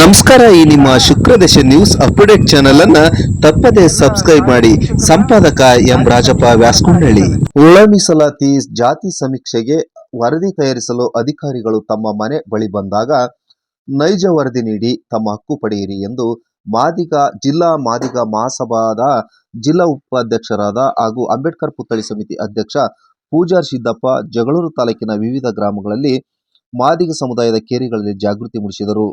ನಮಸ್ಕಾರ, ಈ ನಿಮ್ಮ ಶುಕ್ರದಶ ನ್ಯೂಸ್ ಅಪ್ಡೇಟ್ ಚಾನೆಲ್ ಅನ್ನ ತಪ್ಪದೆ ಸಬ್ಸ್ಕ್ರೈಬ್ ಮಾಡಿ. ಸಂಪಾದಕ ಎಂ ರಾಜಪ್ಪ ವ್ಯಾಸ್ಕೊಂಡಳ್ಳಿ. ಒಳ ಮೀಸಲಾತಿ ಜಾತಿ ಸಮೀಕ್ಷೆಗೆ ವರದಿ ತಯಾರಿಸಲು ಅಧಿಕಾರಿಗಳು ತಮ್ಮ ಮನೆ ಬಳಿ ಬಂದಾಗ ನೈಜ ವರದಿ ನೀಡಿ ತಮ್ಮ ಹಕ್ಕು ಪಡೆಯಿರಿ ಎಂದು ಮಾದಿಗ, ಜಿಲ್ಲಾ ಮಾದಿಗ ಮಹಾಸಭಾದ ಜಿಲ್ಲಾ ಉಪಾಧ್ಯಕ್ಷರಾದ ಹಾಗೂ ಅಂಬೇಡ್ಕರ್ ಪುತ್ಥಳಿ ಸಮಿತಿ ಅಧ್ಯಕ್ಷ ಪೂಜಾರ್ ಸಿದ್ದಪ್ಪ, ಜಗಳೂರು ತಾಲೂಕಿನ ವಿವಿಧ ಗ್ರಾಮಗಳಲ್ಲಿ ಮಾದಿಗ ಸಮುದಾಯದ ಕೇರಿಗಳಲ್ಲಿ ಜಾಗೃತಿ ಮೂಡಿಸಿದರು.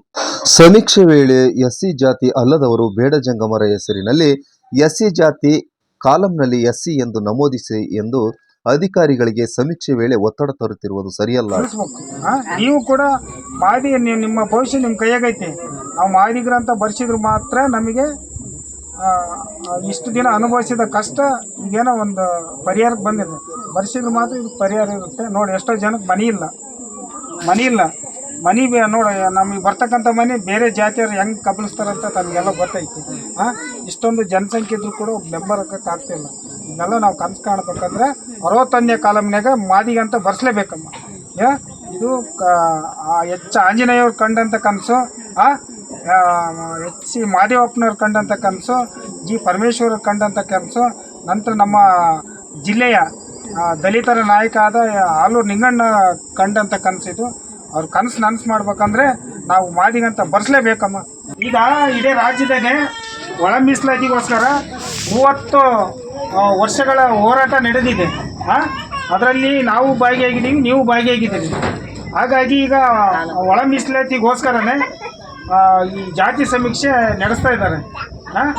ಸಮೀಕ್ಷೆ ವೇಳೆ ಎಸ್ಸಿ ಜಾತಿ ಅಲ್ಲದವರು ಬೇಡ ಜಂಗಮರ ಹೆಸರಿನಲ್ಲಿ ಎಸ್ಸಿ ಜಾತಿ ಕಾಲಂನಲ್ಲಿ ಎಸ್ಸಿ ಎಂದು ನಮೂದಿಸಿ ಎಂದು ಅಧಿಕಾರಿಗಳಿಗೆ ಸಮೀಕ್ಷೆ ವೇಳೆ ಒತ್ತಡ ತರುತ್ತಿರುವುದು ಸರಿಯಲ್ಲ. ನೀವು ಕೂಡ ಮಾದಿ ನಿಮ್ಮ ಭವಿಷ್ಯ ನಿಮ್ಮ ಕೈಯಾಗೈತಿ. ನಾವು ಮಾದಿಗರಂತ ಬರ್ಸಿದ್ರು ಮಾತ್ರ ನಮಗೆ ಇಷ್ಟು ದಿನ ಅನುಭವಿಸಿದ ಕಷ್ಟ ಈಗೇನೋ ಒಂದು ಪರಿಹಾರಕ್ಕೆ ಬಂದಿದೆ. ಬರ್ಸಿದ್ರು ಮಾತ್ರ ಇದು ಪರಿಹಾರ ಇರುತ್ತೆ. ನೋಡಿ, ಎಷ್ಟೋ ಜನಕ್ಕೆ ಮನಿ ಇಲ್ಲ. ಮನಿ ಇಲ್ಲ. ಮನಿ ಬೇ ನೋಡಿ, ನಮಗೆ ಬರ್ತಕ್ಕಂಥ ಮನೆ ಬೇರೆ ಜಾತಿಯವ್ರು ಹೆಂಗೆ ಕಬಲಿಸ್ತಾರಂತ ತಮಗೆಲ್ಲ ಗೊತ್ತೈತಿ. ಹಾಂ ಇಷ್ಟೊಂದು ಜನಸಂಖ್ಯೆ ಇದ್ರೂ ಕೂಡ ಮೆಂಬರ್ ಆಗ್ತಿಲ್ಲ ಇದನ್ನೆಲ್ಲ ನಾವು ಕನಸು ಕಾಣ್ಬೇಕಂದ್ರೆ ಅರವತ್ತೊಂದನೇ ಕಾಲಮ್ನಾಗ ಮಾದಿಗಂತ ಬರ್ಸ್ಲೇಬೇಕಮ್ಮ. ಯಾ ಇದು ಹೆಚ್ಚು ಆಂಜನೇಯವ್ರು ಕಂಡಂಥ ಕನಸು ಎಚ್ ಸಿ ಮಾದೇವಪ್ಪನವ್ರು ಕಂಡಂಥ ಕನಸು, ಜಿ ಪರಮೇಶ್ವರ್ ಕಂಡಂಥ ಕನಸು, ನಂತರ ನಮ್ಮ ಜಿಲ್ಲೆಯ ದಲಿತರ ನಾಯಕ ಆದ ಆಲೂರು ನಿಂಗಣ್ಣ ಕಂಡಂಥ ಕನಸಿದು. ಅವ್ರ ಕನಸು ನನಸು ಮಾಡ್ಬೇಕಂದ್ರೆ ನಾವು ಮಾಡಿಗಂತ ಬರ್ಸ್ಲೇಬೇಕಮ್ಮ. ಈಗ ಇಡೀ ರಾಜ್ಯದಾಗೆ ಒಳ ಮೀಸಲಾತಿಗೋಸ್ಕರ ಮೂವತ್ತು ವರ್ಷಗಳ ಹೋರಾಟ ನಡೆದಿದೆ. ಹಾಂ ಅದರಲ್ಲಿ ನಾವು ಭಾಗಿಯಾಗಿದ್ದೀವಿ ನೀವು ಭಾಗಿಯಾಗಿದ್ದೀವಿ ಹಾಗಾಗಿ ಈಗ ಒಳ ಮೀಸಲಾತಿಗೋಸ್ಕರನೇ ಈ ಜಾತಿ ಸಮೀಕ್ಷೆ ನಡೆಸ್ತಾ ಇದ್ದಾರೆ. ಹಾಂ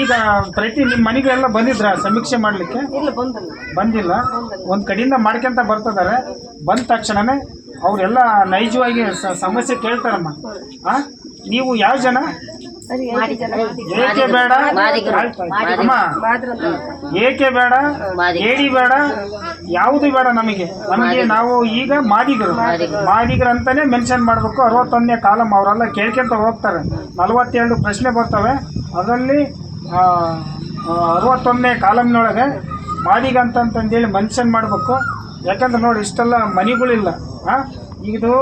ಈಗ ಪ್ರತಿ ನಿಮ್ಮ ಮನೆಗೆಲ್ಲ ಬಂದಿದ್ರ ಸಮೀಕ್ಷೆ ಮಾಡಲಿಕ್ಕೆ? ಬಂದಿಲ್ಲ. ಒಂದು ಕಡೆಯಿಂದ ಮಾಡ್ಕೊಂತ ಬರ್ತಿದ್ದಾರೆ ಬಂದ ತಕ್ಷಣನೇ ಅವರೆಲ್ಲ ನೈಜವಾಗಿ ಸಮಸ್ಯೆ ಕೇಳ್ತಾರಮ್ಮ. ಹಾಂ ನೀವು ಯಾವ ಜನ? ಏಕೆ ಬೇಡ. ಅಮ್ಮ ಏಕೆ ಬೇಡ? ಏಡಿ ಬೇಡ? ಯಾವುದು ಬೇಡ ನಮಗೆ? ನಮಗೆ ನಾವು ಈಗ ಮಾದಿಗರು ಮಾದಿಗರು ಅಂತಾನೆ ಮೆನ್ಷನ್ ಮಾಡಬೇಕು. ಅರವತ್ತೊಂದನೇ ಕಾಲಮ್ ಅವರೆಲ್ಲ ಕೇಳ್ಕೊಂತ ಹೋಗ್ತಾರೆ. ನಲವತ್ತೆರಡು ಪ್ರಶ್ನೆ ಬರ್ತವೆ. ಅದರಲ್ಲಿ ಅರವತ್ತೊಂದನೇ ಕಾಲಮ್ನೊಳಗೆ ಮಾದಿಗ ಅಂತಂತಂದೇಳಿ ಮೆನ್ಷನ್ ಮಾಡಬೇಕು. ಯಾಕಂದ್ರೆ ನೋಡಿ ಇಷ್ಟೆಲ್ಲ ಮನೆಗಳಿಲ್ಲ. ಹಾಂ ಇದು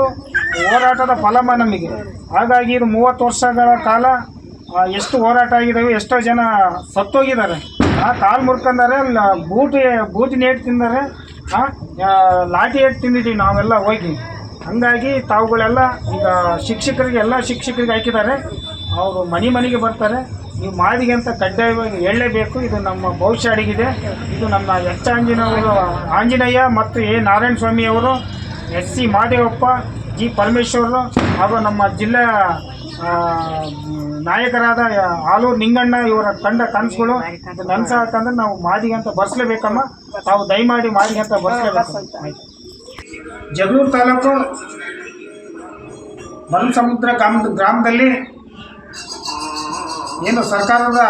ಹೋರಾಟದ ಫಲಮ ನಮಗೆ. ಹಾಗಾಗಿ ಇದು ಮೂವತ್ತು ವರ್ಷಗಳ ಕಾಲ ಎಷ್ಟು ಹೋರಾಟ ಆಗಿದಾವೆ ಎಷ್ಟೋ ಜನ ಸತ್ತೋಗಿದ್ದಾರೆ. ಆ, ಕಾಲು ಮುರ್ಕೊಂಡಾರೆ ಬೂಟಿ ಬೂಟಿನ ಏಟ್ ತಿಂದರೆ ಲಾಠಿ ಏಟ್ ತಿಂದಿದ್ದೀವಿ ನಾವೆಲ್ಲ ಹೋಗಿ. ಹಂಗಾಗಿ ತಾವುಗಳೆಲ್ಲ ಈಗ ಶಿಕ್ಷಕರಿಗೆ, ಎಲ್ಲ ಶಿಕ್ಷಕರಿಗೆ ಹಾಕಿದ್ದಾರೆ. ಅವರು ಮನೆ ಮನೆಗೆ ಬರ್ತಾರೆ. ನೀವು ಮಾದಿಗೆ ಅಂತ ಕಡ್ಡಾಯವಾಗಿ ಹೇಳಲೇಬೇಕು. ಇದು ನಮ್ಮ ಭವಿಷ್ಯ ಅಡಗಿದೆ. ಇದು ನಮ್ಮ ಎಚ್ ಆಂಜನೇಯವರು, ಆಂಜನೇಯ ಮತ್ತು ಎ. ನಾರಾಯಣ ಸ್ವಾಮಿ ಅವರು ಎಸ್ ಸಿ ಮಾದೇವಪ್ಪ, ಜಿ ಪರಮೇಶ್ವರರು ಹಾಗೂ ನಮ್ಮ ಜಿಲ್ಲಾ ನಾಯಕರಾದ ಆಲೂರು ನಿಂಗಣ್ಣ ಇವರ ತಂಡ ಕನಸುಗಳು ನನಸಾಕಂದ್ರೆ ನಾವು ಮಾದಿಗೆ ಅಂತ ಬರ್ಸ್ಲೇಬೇಕಮ್ಮ ತಾವು ದಯಮಾಡಿ ಮಾದಿಗೆ ಅಂತ ಬರ್ಸ್ಲೇಬೇಕು. ಜಗಳೂರು ತಾಲೂಕು ಬನಸಮುದ್ರ ಗ್ರಾಮ ಗ್ರಾಮದಲ್ಲಿ ಏನು ಸರ್ಕಾರದ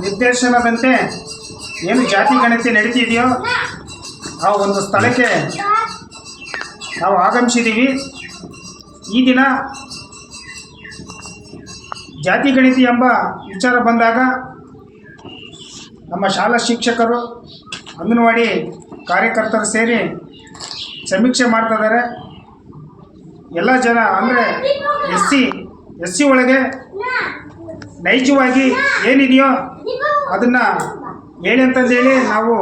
ನಿರ್ದೇಶನದಂತೆ ಏನು ಜಾತಿ ಗಣತಿ ನಡೀತಿದೆಯೋ ಆ ಒಂದು ಸ್ಥಳಕ್ಕೆ ನಾವು ಆಗಮಿಸಿದ್ದೀವಿ. ಈ ದಿನ ಜಾತಿ ಗಣಿತಿ ಎಂಬ ವಿಚಾರ ಬಂದಾಗ ನಮ್ಮ ಶಾಲಾ ಶಿಕ್ಷಕರು ಅಂಗನವಾಡಿ ಕಾರ್ಯಕರ್ತರು ಸೇರಿ ಸಮೀಕ್ಷೆ ಮಾಡ್ತಾಯಿದ್ದಾರೆ ಎಲ್ಲ ಜನ ಅಂದರೆ ಎಸ್ ಸಿ ಎಸ್ ಸಿ ಒಳಗೆ ನೈಜವಾಗಿ ಏನಿದೆಯೋ ಅದನ್ನು ಹೇಳಿ ಅಂತಂದೇಳಿ ನಾವು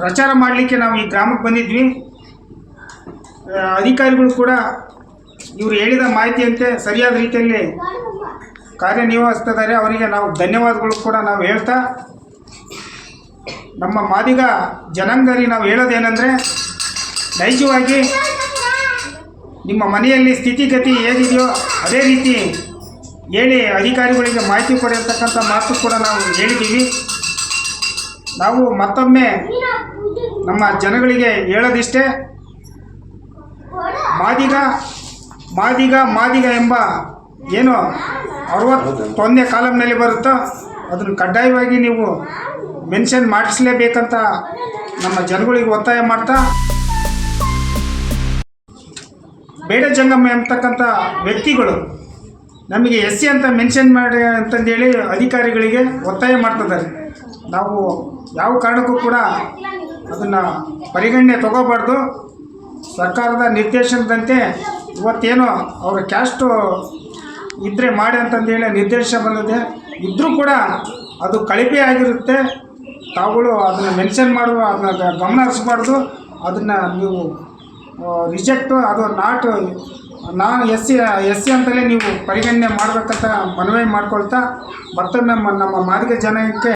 ಪ್ರಚಾರ ಮಾಡಲಿಕ್ಕೆ ನಾವು ಈ ಗ್ರಾಮಕ್ಕೆ ಬಂದಿದ್ವಿ. ಅಧಿಕಾರಿಗಳು ಕೂಡ ಇವರು ಹೇಳಿದ ಮಾಹಿತಿಯಂತೆ ಸರಿಯಾದ ರೀತಿಯಲ್ಲಿ ಕಾರ್ಯನಿರ್ವಹಿಸ್ತಿದ್ದಾರೆ. ಅವರಿಗೆ ನಾವು ಧನ್ಯವಾದಗಳು ಕೂಡ ನಾವು ಹೇಳ್ತಾ, ನಮ್ಮ ಮಾದಿಗ ಜನಾಂಗದಲ್ಲಿ ನಾವು ಹೇಳೋದೇನೆಂದರೆ, ನೈಜವಾಗಿ ನಿಮ್ಮ ಮನೆಯಲ್ಲಿ ಸ್ಥಿತಿಗತಿ ಏನಿದೆಯೋ ಅದೇ ರೀತಿ ಹೇಳಿ ಅಧಿಕಾರಿಗಳಿಗೆ ಮಾಹಿತಿ ಕೊಡಿರ್ತಕ್ಕಂಥ ಮಾತು ಕೂಡ ನಾವು ಹೇಳಿದ್ದೀವಿ. ನಾವು ಮತ್ತೊಮ್ಮೆ ನಮ್ಮ ಜನಗಳಿಗೆ ಹೇಳೋದಿಷ್ಟೇ. ಮಾದಿಗ ಮಾದಿಗ ಮಾದಿಗ ಎಂಬ ಏನು ಅರವತ್ತೊಂದನೇ ಕಾಲಮ್ನಲ್ಲಿ ಬರುತ್ತೋ ಅದನ್ನು ಕಡ್ಡಾಯವಾಗಿ ನೀವು ಮೆನ್ಷನ್ ಮಾಡಿಸಲೇಬೇಕಂತ ನಮ್ಮ ಜನಗಳಿಗೆ ಒತ್ತಾಯ ಮಾಡ್ತಾ ಬೇಡ ಜಂಗಮ್ಮ ಎಂಬತಕ್ಕಂಥ ವ್ಯಕ್ತಿಗಳು ನಮಗೆ ಎಸ್ ಸಿ ಅಂತ ಮೆನ್ಷನ್ ಮಾಡಿ ಅಂತಂದೇಳಿ ಅಧಿಕಾರಿಗಳಿಗೆ ಒತ್ತಾಯ ಮಾಡ್ತಿದ್ದಾರೆ. ನಾವು ಯಾವ ಕಾರಣಕ್ಕೂ ಕೂಡ ಅದನ್ನು ಪರಿಗಣನೆ ತಗೋಬಾರ್ದು. ಸರ್ಕಾರದ ನಿರ್ದೇಶನದಂತೆ ಇವತ್ತೇನು ಅವರ ಕ್ಯಾಸ್ಟು ಇದ್ದರೆ ಮಾಡಿ ಅಂತಂದೇಳಿ ನಿರ್ದೇಶ ಬಂದಿದೆ. ಇದ್ದರೂ ಕೂಡ ಅದು ಕಳಪೆ ಆಗಿರುತ್ತೆ. ತಾವುಗಳು ಅದನ್ನು ಮೆನ್ಷನ್ ಮಾಡುವ, ಅದನ್ನ ಗಮನ ಹರಿಸ್ಬಾರ್ದು. ಅದನ್ನು ನೀವು ರಿಜೆಕ್ಟು ಅದು ನಾಟ್ ನಾನು ಎಸ್ ಸಿ ಎಸ್ ಸಿ ಅಂತಲೇ ನೀವು ಪರಿಗಣನೆ ಮಾಡಬೇಕಂತ ಮನವಿ ಮಾಡ್ಕೊಳ್ತಾ, ಮತ್ತೊಮ್ಮೆ ನಮ್ಮ ಮಾದಿಗೆ ಜನಾಂಗಕ್ಕೆ